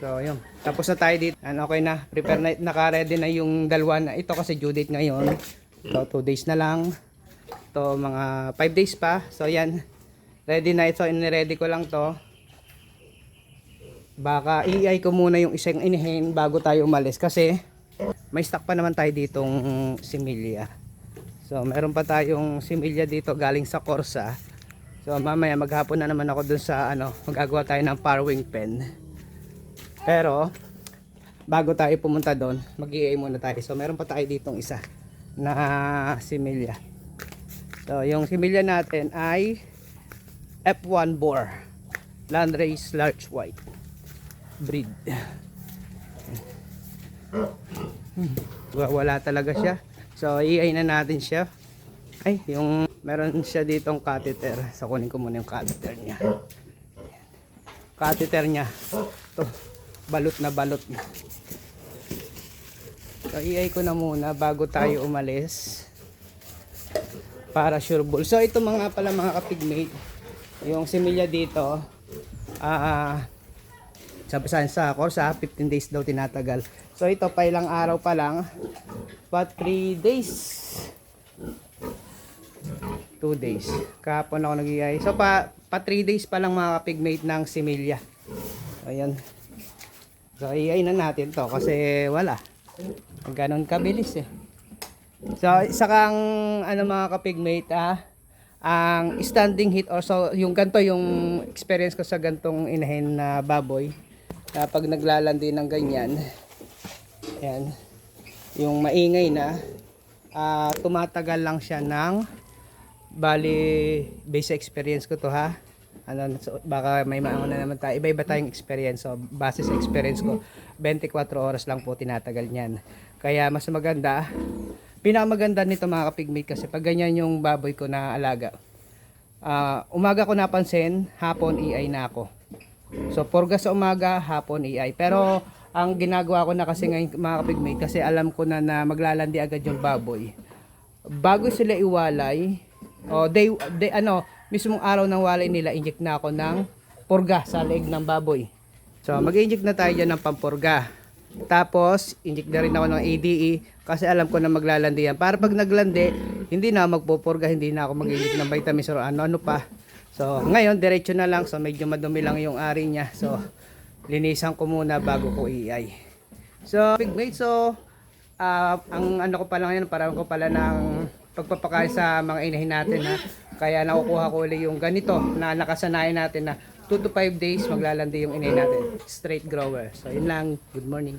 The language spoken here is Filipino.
So, yun. Tapos na tayo dito. Ano, okay na. Prepare na. Naka-ready na yung dalawa na. Ito kasi due date ngayon. So, 2 days na lang. Ito, mga 5 days pa. So, yan. Ready na ito. Ini-ready ko lang to. Baka i ko muna yung isang inihin bago tayo umalis. Kasi, may stock pa naman tayo ditong similya. So, meron pa tayong similya dito galing sa Corsa. So, mamaya maghapon na naman ako dun sa ano, magagawa tayo ng parwing pen. Pero, bago tayo pumunta doon, mag muna tayo. So, meron pa tayo ditong isa na similya. So, yung similya natin ay F1 Boar. Landrace Large White. Breed. Wa- Wala talaga siya. So, iay na natin siya. Ay, yung meron siya ditong catheter. So, kunin ko muna yung catheter niya. Catheter niya. To, balot na balot na. So, iay ko na muna bago tayo umalis. Para sure ball. So, ito mga pala mga kapigmate. Yung similya dito, ah, sabi sa sa Corsa, 15 days daw tinatagal. So, ito pa ilang araw pa lang. But 3 days. 2 days. Kahapon ako nag So, pa, pa 3 days pa lang mga kapigmate ng similya. Ayan. So, iay na natin to kasi wala. Ganon kabilis eh. So, isa kang ano mga kapigmate ah, ang standing hit or so yung ganto yung experience ko sa gantong inahin na baboy. Kapag naglalandi ng ganyan, yan, yung maingay na, ah, tumatagal lang siya ng bali base experience ko to ha ano so, baka may mauna naman tayo. Iba-iba tayong experience. So base sa experience ko 24 oras lang po tinatagal niyan. Kaya mas maganda pinakamaganda nito mga kapigmate kasi pag ganyan yung baboy ko na alaga Ah, umaga ko napansin hapon iay na ako. So purga sa umaga hapon iay pero ang ginagawa ko na kasi ngayon mga kapigmate kasi alam ko na na maglalandi agad yung baboy. Bago sila iwalay o day, day ano mismong araw ng walay nila inject na ako ng purga sa leeg ng baboy. So mag-inject na tayo dyan ng pampurga tapos inject na rin ako ng ADE kasi alam ko na maglalandi yan. Para pag naglandi hindi na magpupurga hindi na ako mag-inject ng vitamins or ano ano pa. So ngayon diretso na lang. So medyo madumi lang yung ari niya. So linisan ko muna bago ko iay so pigmate so Ah, ang ano ko pa lang yan, parang ko pala ng pagpapakain sa mga inahin natin ha. Kaya nakukuha ko ulit yung ganito na nakasanayan natin na 2 to 5 days maglalandi yung inahin natin. Straight grower. So yun lang. Good morning.